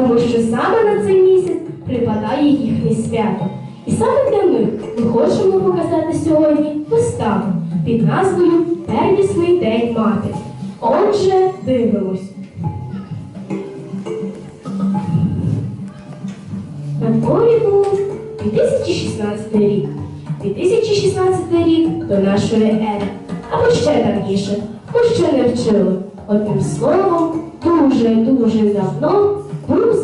тому що саме на цей місяць припадає їхнє свято. І саме для них ми хочемо показати сьогодні виставу під назвою Первісний день матері. Отже, дивимось. На дворі був 2016 рік. 2016 рік до нашої ери. Або ще давніше. Ми ще не вчили. Одним словом, дуже-дуже давно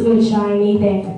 був звичайний день.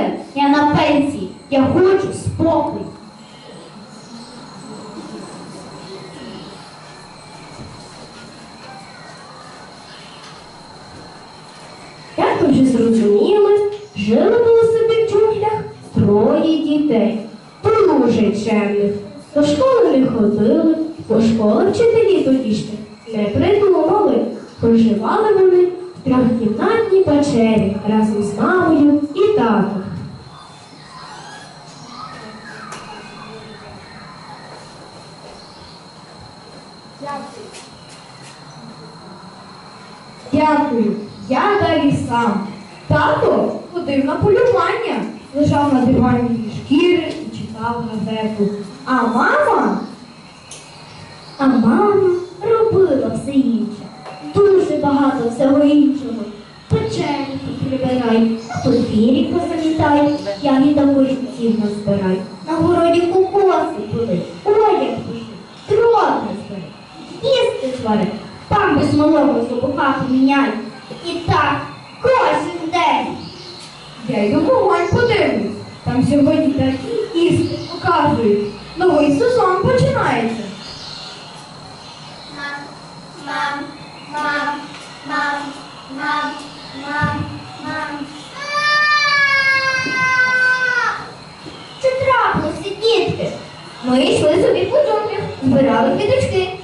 Старий я на пенсії, я хочу спокою. Як ми вже зрозуміли, жили було собі в джунглях троє дітей, дуже чемних. До школи не ходили, бо школи вчителі тоді ще не придумали. Проживали вони в трьохкімнатній печері разом з мамою і татом. Дякую, я далі сам. Тато ходив на полювання, лежав на дивані шкіри і читав газету. А мама, А мама робила все інше. Дуже багато всього іншого. Печені прибирай, подвір'я позамітай, ягіда горіхів назбирай. Зубука поміняй. І так кожен день. я й до вогонь подивлюсь. Там сьогодні такі істи показують. Новий сезон починається. Мам, мам, мам, мам, мам, мам, мам. Що трапилося, дітки? Ми йшли собі по джунглях, збирали квіточки.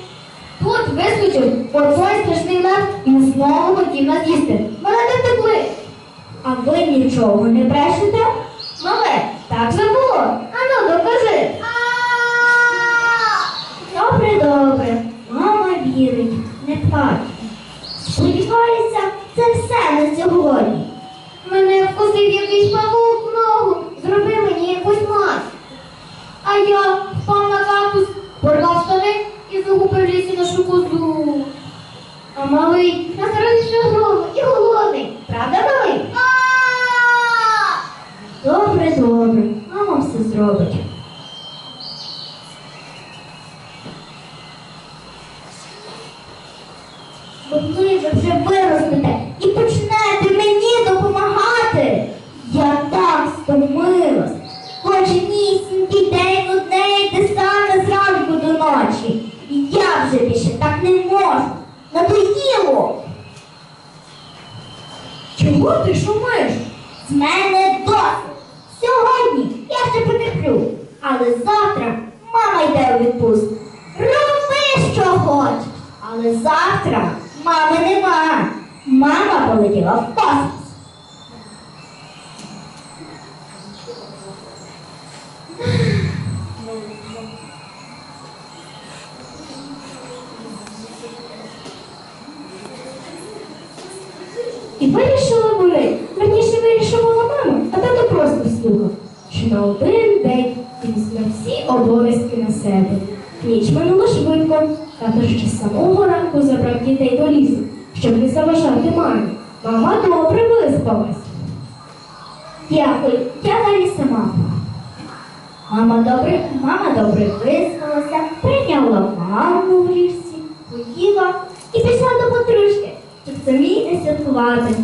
Тут вискочив оцей страшний лев і знову хотів нас їсти. Мене не втекли. А ви нічого не брешете? Мале, так же. Ану, докажи. Добре, добре. Мама вірить, не плач. Сподіваюся, це все на сьогодні. Мене вкусив якийсь павук в ногу, зробив мені якусь мазь. А я впав на кактус, порвав штани і загубив в лісі нашу козу. А малий на хорошу гру і голодний. Правда, малий? Добре, добре. Мама все зробить. Коли ви виростете і почнете мені допомагати, я так стомилась. Кожнісінький день одне й те саме зранку до ночі. І я вже більше так не можу. Надоїло. Чого ти шумиш? З мене досить. Сьогодні я ще потерплю, але завтра мама йде у відпустку. Роби, що хочеш. Але завтра мами нема. Мама полетіла в космос. І вирішили вони, верніше вирішила мама, на один день і візьме всі обов'язки на себе. Ніч минула швидко, тато ще з самого ранку забрав дітей до лісу, щоб не заважати мамі. Мама добре виспалась. Дякую, я далі сама. Мама добре, мама добре виспалася, прийняла ванну в ліжці, поїла і пішла до подружки, щоб самі не святкувати.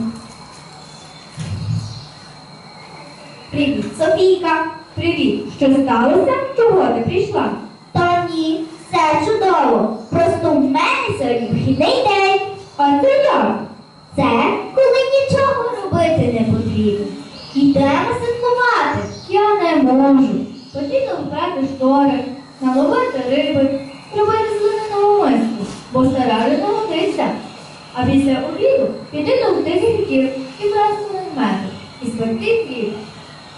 Привіт, Софійка. Привіт. Що сталося? Чого ти прийшла? Та ні, все чудово. Просто в мене сьогодні вихідний день. А це як? Це коли нічого робити не потрібно. Йдемо святкувати. Я не можу. Потрібно вбрати штори, наловити риби, зробити зеленого миску, бо стара риба. А після обіду піти до гірків і брати меду, і спекти хліб.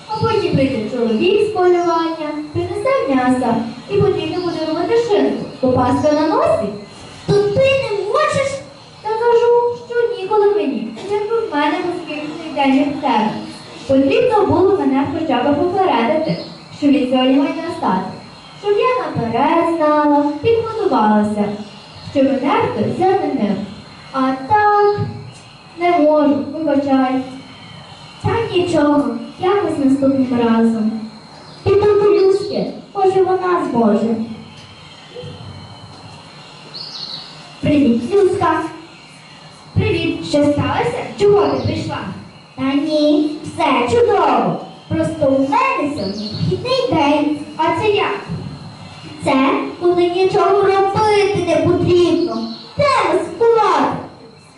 А потім прийде чоловік з полювання, принесе м'яса, і потрібно буде робити шинку, бо паска на носі. То ти не можеш? В мене безкінчний день як в тебе. Потрібно було мене хоча б попередити, що від має настати, щоб я наперед знала, підготувалася, що мене хтось замінив. А так не можу, вибачай. Та нічого, якось наступним разом. Піду до Люськи, може вона зможе. Привіт, Люська. Що сталося? Чого ти прийшла? Та ні, все чудово. Просто у мене сьогодні вхідний день. А це як? Це коли нічого робити не потрібно. Треба спувати.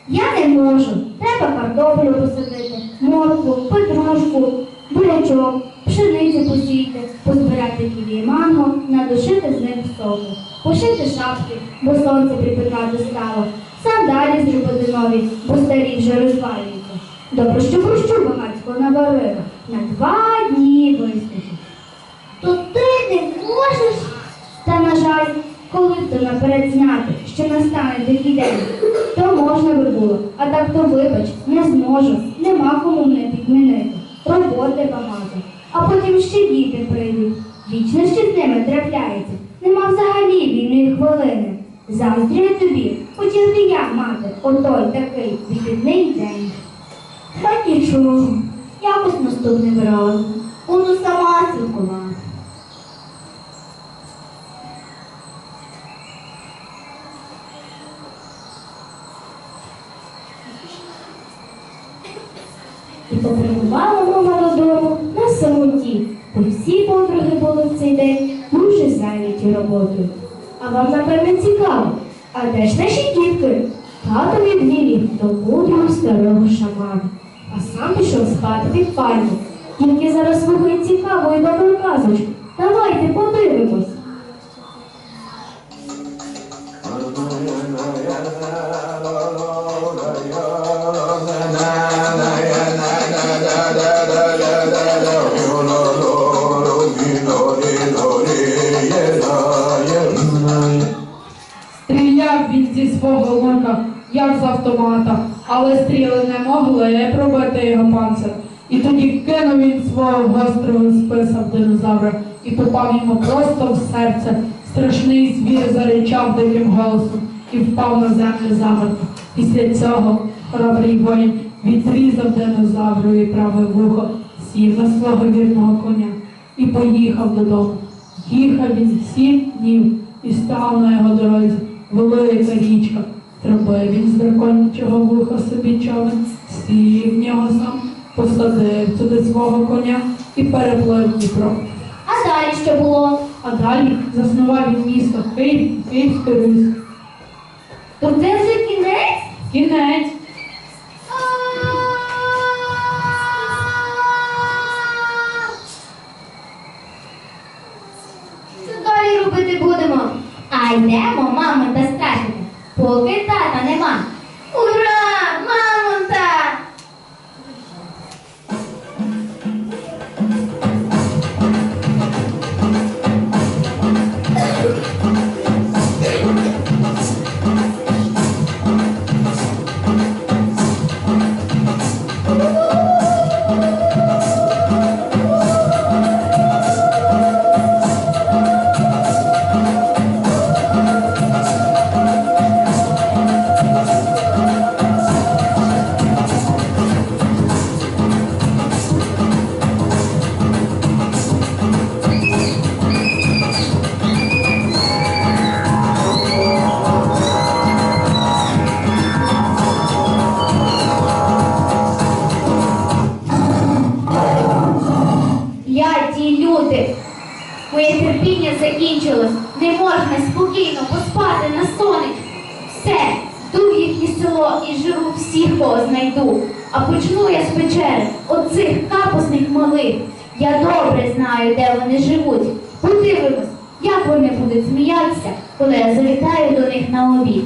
Я не можу. Треба картоплю посадити, моркву, петрушку, бурячок, пшеницю посіяти, позбирати ківі манго, надушити з них соку, пошити шапки, бо сонце припекати стало, сандалі зробити нові, бо старі вже розвалюються. Добре, що борщу багатько наварила. На два дні вистачить. То ти не можеш. Та, на жаль, коли б то наперед знати, що настане такий день, то можна би було, а так то вибач, не зможу, нема кому мене підмінити. Роботи багато. А потім ще діти прийдуть. Вічно ще з ними трапляється. Нема взагалі вільної хвилини. Заздрю тобі, хотів би я мати отой такий вихідний день. Та нічого. Якось наступним разом. Буду сама святкувати. І попрямувала мама додому на самоті, бо всі подруги були в цей день дуже зайняті роботою. А вам, напевне, цікаво, а де ж наші дітки? Тато відвів до мудрого старого шамана, а сам пішов спати під пальму. Тільки зараз слухає цікаву і добру казочку. Давайте подивимось. Автомата, але стріли не могли пробити його панцир. І тоді кинув він свого гострого списа в динозавра і попав йому просто в серце. Страшний звір заричав диким голосом і впав на землю замертво. Після цього хоробрий воїн відрізав динозаврові праве вухо, сів на свого вірного коня і поїхав додому. Їхав він сім днів і став на його дорозі велика річка. Зробив він з драконячого вуха собі човен, сів в нього сам, посадив туди свого коня і переплив Дніпро. А далі що було? А далі заснував він місто Київ, Київський Русь. То це вже кінець? Кінець. Моє закінчилось. Не можна спокійно поспати на сонечку. Все, йду в їхнє село і живу всіх, кого знайду. А почну я з печери, оцих капусних малих. Я добре знаю, де вони живуть. Подивимось, як вони будуть сміятися, коли я завітаю до них на обід.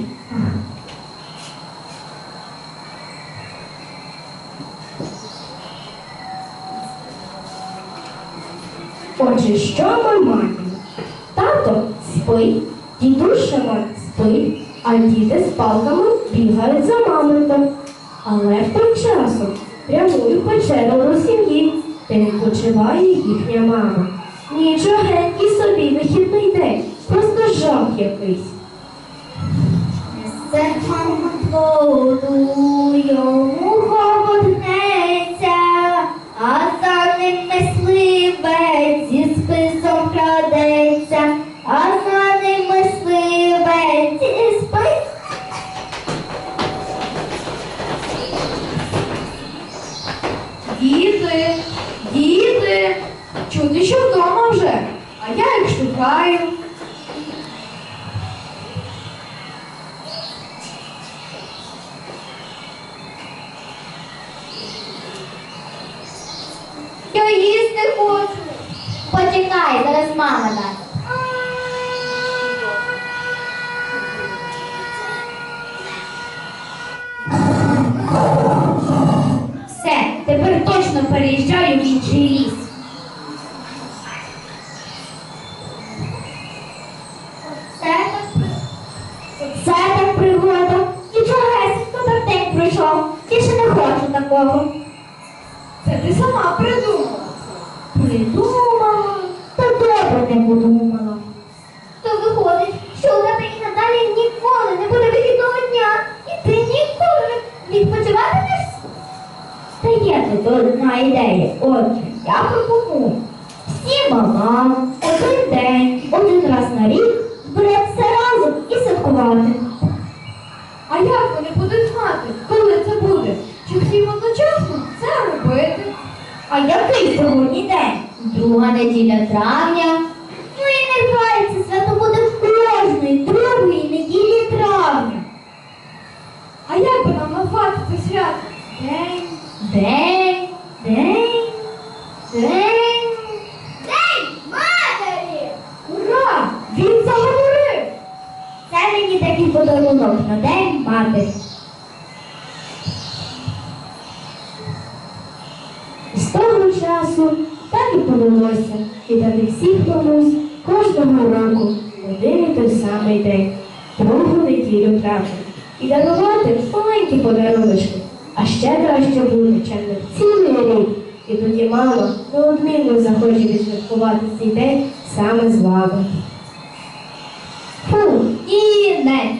Отже, що ми маємо? Тато спить, дідусь Шимон спить, а діти з палками бігають за мамонтом. Але в той часом прямують печеру до сім'ї, де відпочиває їхня мама. Нічогенький собі вихідний день, просто жах якийсь. Це воду йому холоднеться, а за ним мисливець зі ним мисливець зі списом. Діти, діти, чути, що вдома вже, а я їх шукаю. Я їсти хочу. Почекай, зараз мама дасть. Переїжджаю в інший ліс. Це так, це так пригода. Нічогесенько так день пройшов. Більше не хочу такого. Це ти сама придумала. Придумала, та добре не подумала. То виходить, що у тебе і надалі ніколи не буде вихідного дня, і ти ніколи не відпочиватимеш? Та є тут одна ідея. Отже, я пропоную всім мамам один день, один раз на рік збиратися разом і святкувати. А як вони будуть знати, коли це буде? Чи всім одночасно це робити? А який сьогодні день? Друга неділя травня. Ну і нехай це свято буде кожної другої неділі травня. А як би нам назвати це свято? День, день, день. День матері! Ура! Він заговорив! Це мені такий подарунок на день матері. З того часу так і повелося вітати всіх комусь кожного року один і той самий день, другу неділю травня, і дарувати маленькі подаруночки, а ще краще буде чемним цілий рік. І тоді мама неодмінно захоче відсвяткувати цей день саме з вами. Фу, кінець! Людмила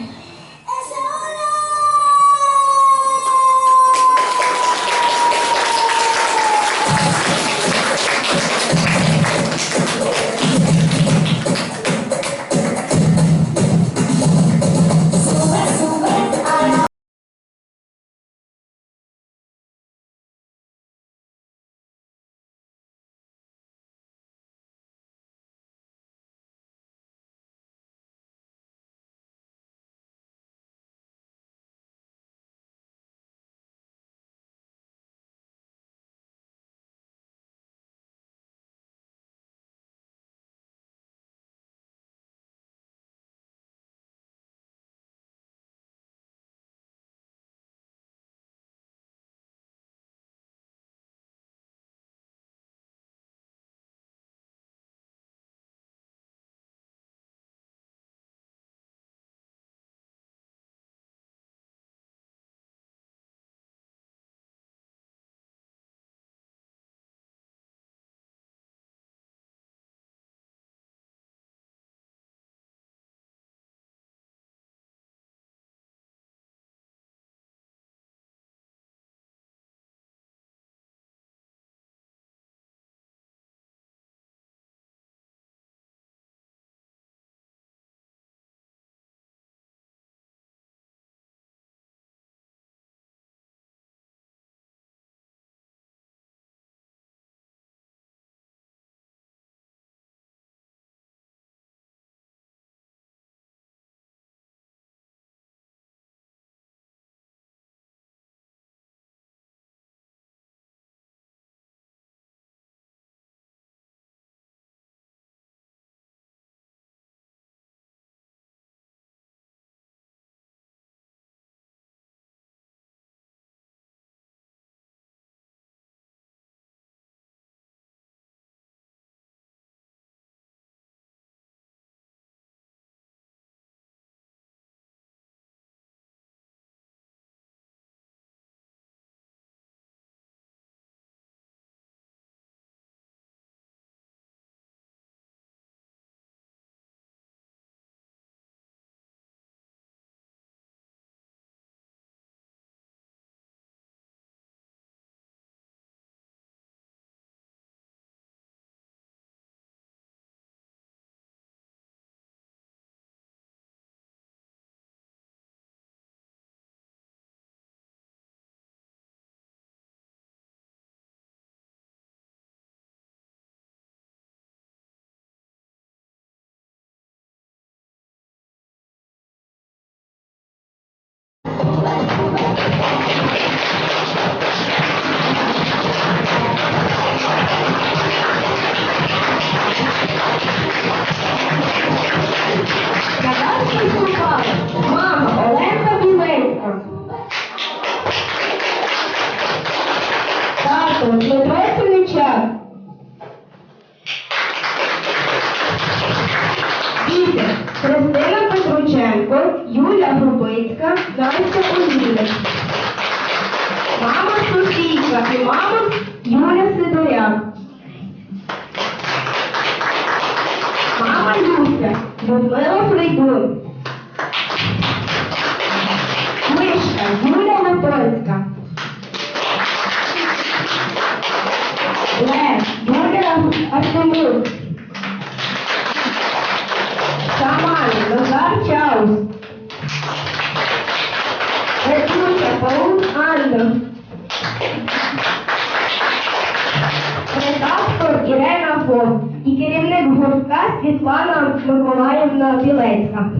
Миколаївна Білецька.